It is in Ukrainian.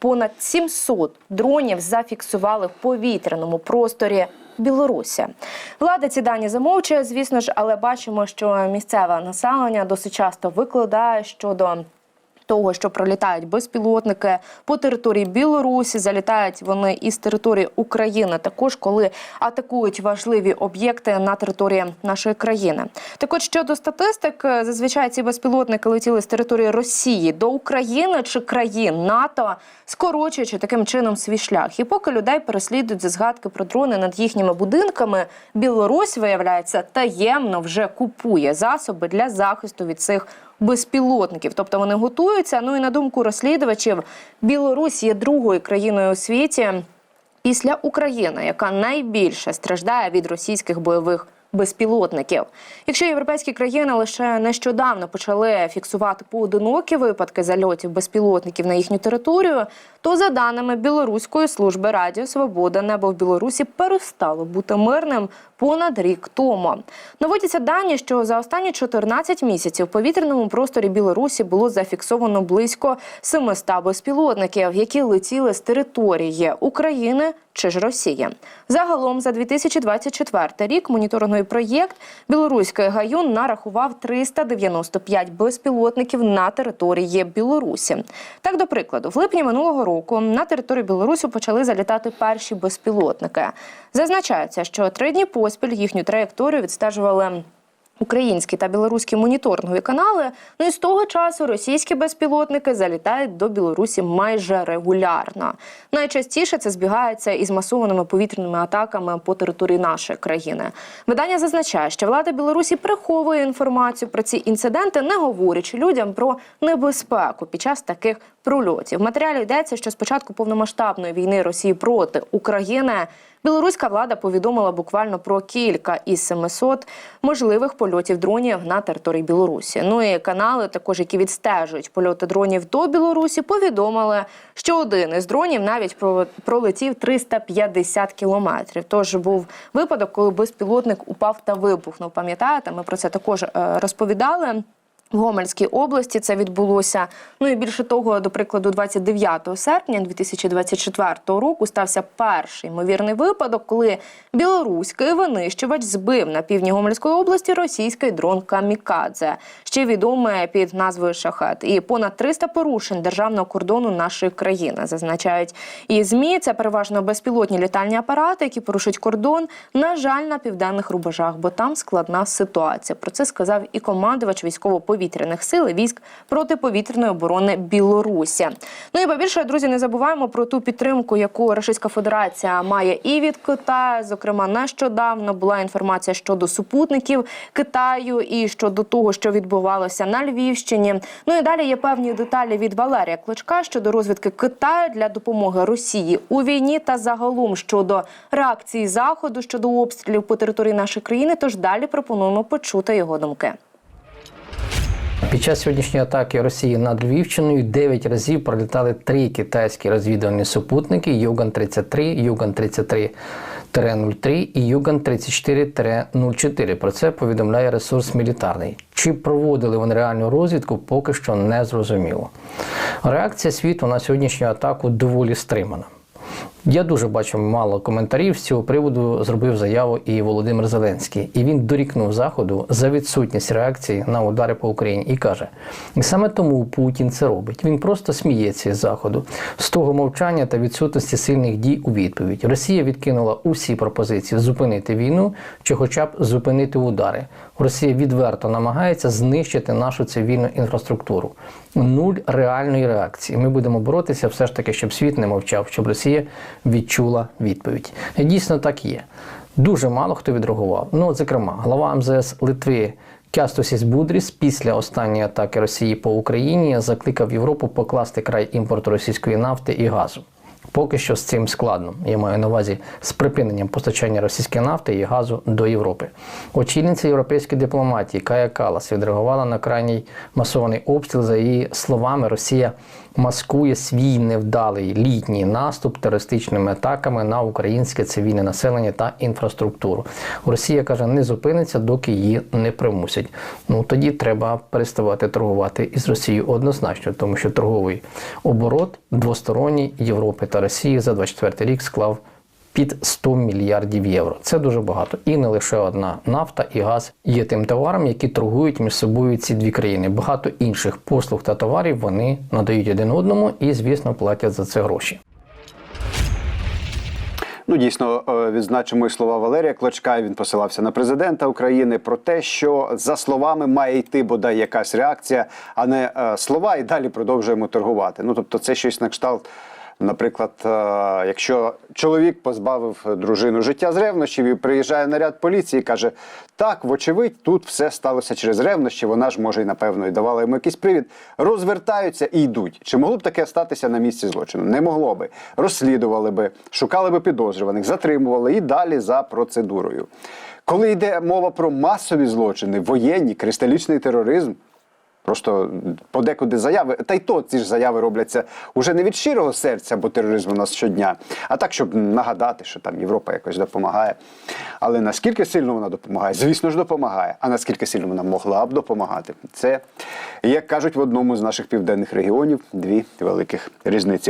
Понад 700 дронів зафіксували в повітряному просторі Білорусі. Влада ці дані замовчує, звісно ж, але бачимо, що місцеве населення досить часто викладає щодо. Того, що пролітають безпілотники по території Білорусі, залітають вони із території України, також коли атакують важливі об'єкти на території нашої країни. Так от щодо статистик, зазвичай ці безпілотники летіли з території Росії до України чи країн НАТО, скорочуючи таким чином свій шлях. І поки людей переслідують за згадки про дрони над їхніми будинками, Білорусь виявляється таємно вже купує засоби для захисту від цих безпілотників. Тобто вони готуються. Ну і на думку розслідувачів, Білорусь є другою країною у світі після України, яка найбільше страждає від російських бойових. Безпілотників, якщо європейські країни лише нещодавно почали фіксувати поодинокі випадки зальотів безпілотників на їхню територію, то за даними білоруської служби Радіо Свобода, небо в Білорусі перестало бути мирним понад рік тому. Наводяться дані, що за останні 14 місяців в повітряному просторі Білорусі було зафіксовано близько 700 безпілотників, які летіли з території України чи ж Росії. Загалом за 2024 рік моніторинговий проєкт Білоруської гаюн нарахував 395 безпілотників на території Білорусі. Так, до прикладу, в липні минулого року на територію Білорусі почали залітати перші безпілотники. Зазначається, що три дні поспіль їхню траєкторію відстежували. Українські та білоруські моніторингові канали. Ну і з того часу російські безпілотники залітають до Білорусі майже регулярно. Найчастіше це збігається із масованими повітряними атаками по території нашої країни. Видання зазначає, що влада Білорусі приховує інформацію про ці інциденти, не говорячи людям про небезпеку під час таких прольотів. В матеріалі йдеться, що з початку повномасштабної війни Росії проти України. Білоруська влада повідомила буквально про кілька із 700 можливих польотів дронів на території Білорусі. Ну і канали, також які відстежують польоти дронів до Білорусі, повідомили, що один із дронів навіть про- пролетів 350 кілометрів. Тож був випадок, коли безпілотник упав та вибухнув. Пам'ятаєте, ми про це також е, розповідали. В Гомельській області це відбулося. Ну і більше того, до прикладу, 29 серпня 2024 року стався перший ймовірний випадок, коли білоруський винищувач збив на півдні Гомельської області російський дрон Камікадзе, ще відомий під назвою Шахет. І понад 300 порушень державного кордону нашої країни зазначають і змі. Це переважно безпілотні літальні апарати, які порушують кордон. На жаль, на південних рубежах, бо там складна ситуація. Про це сказав і командувач військово-повітряних сил і військ протиповітряної оборони Білорусі. Ну і побільше, друзі, не забуваємо про ту підтримку, яку Російська Федерація має і від Китаю. Зокрема, нещодавно була інформація щодо супутників Китаю і щодо того, що відбувалося на Львівщині. Ну і далі є певні деталі від Валерія Кличка щодо розвідки Китаю для допомоги Росії у війні та загалом щодо реакції заходу щодо обстрілів по території нашої країни. Тож далі пропонуємо почути його думки. Під час сьогоднішньої атаки Росії над Львівщиною 9 разів пролітали три китайські розвідувальні супутники Юган 33, Юган 33 03 і Юган 34-04. Про це повідомляє ресурс мілітарний. Чи проводили вони реальну розвідку, поки що не зрозуміло. Реакція світу на сьогоднішню атаку доволі стримана. Я дуже бачу мало коментарів з цього приводу. Зробив заяву і Володимир Зеленський, і він дорікнув заходу за відсутність реакції на удари по Україні і каже: і саме тому Путін це робить. Він просто сміється із заходу з того мовчання та відсутності сильних дій у відповідь. Росія відкинула усі пропозиції зупинити війну чи, хоча б зупинити удари. Росія відверто намагається знищити нашу цивільну інфраструктуру. Нуль реальної реакції. Ми будемо боротися все ж таки, щоб світ не мовчав, щоб Росія відчула відповідь. Дійсно так є. Дуже мало хто відреагував. Ну, зокрема, глава МЗС Литви Кястусіс Будріс після останньої атаки Росії по Україні закликав Європу покласти край імпорту російської нафти і газу. Поки що з цим складно. Я маю на увазі з припиненням постачання російської нафти і газу до Європи. Очільниця європейської дипломатії Кая Калас відреагувала на крайній масований обстріл. За її словами, Росія маскує свій невдалий літній наступ терористичними атаками на українське цивільне населення та інфраструктуру. Росія каже, не зупиниться, доки її не примусять. Ну тоді треба переставати торгувати із Росією однозначно, тому що торговий оборот двосторонній Європи та Росії за 24 рік склав під 100 мільярдів євро. Це дуже багато. І не лише одна нафта і газ є тим товаром, які торгують між собою ці дві країни. Багато інших послуг та товарів вони надають один одному і, звісно, платять за це гроші. Ну, дійсно, е, відзначимо і слова Валерія Клочка. Він посилався на президента України про те, що за словами має йти бодай якась реакція, а не е, слова, і далі продовжуємо торгувати. Ну тобто, це щось на кшталт. Наприклад, е, якщо чоловік позбавив дружину життя з ревнощів і приїжджає наряд поліції і каже: так, вочевидь, тут все сталося через ревнощі, вона ж може і напевно і давала йому якийсь привід, розвертаються і йдуть. Чи могло б таке статися на місці злочину? Не могло би. Розслідували би, шукали би підозрюваних, затримували і далі за процедурою. Коли йде мова про масові злочини, воєнні, кристалічний тероризм. Просто подекуди заяви, та й то ці ж заяви робляться уже не від щирого серця, бо тероризм у нас щодня, а так, щоб нагадати, що там Європа якось допомагає. Але наскільки сильно вона допомагає? Звісно ж, допомагає. А наскільки сильно вона могла б допомагати? Це, як кажуть в одному з наших південних регіонів, дві великих різниці.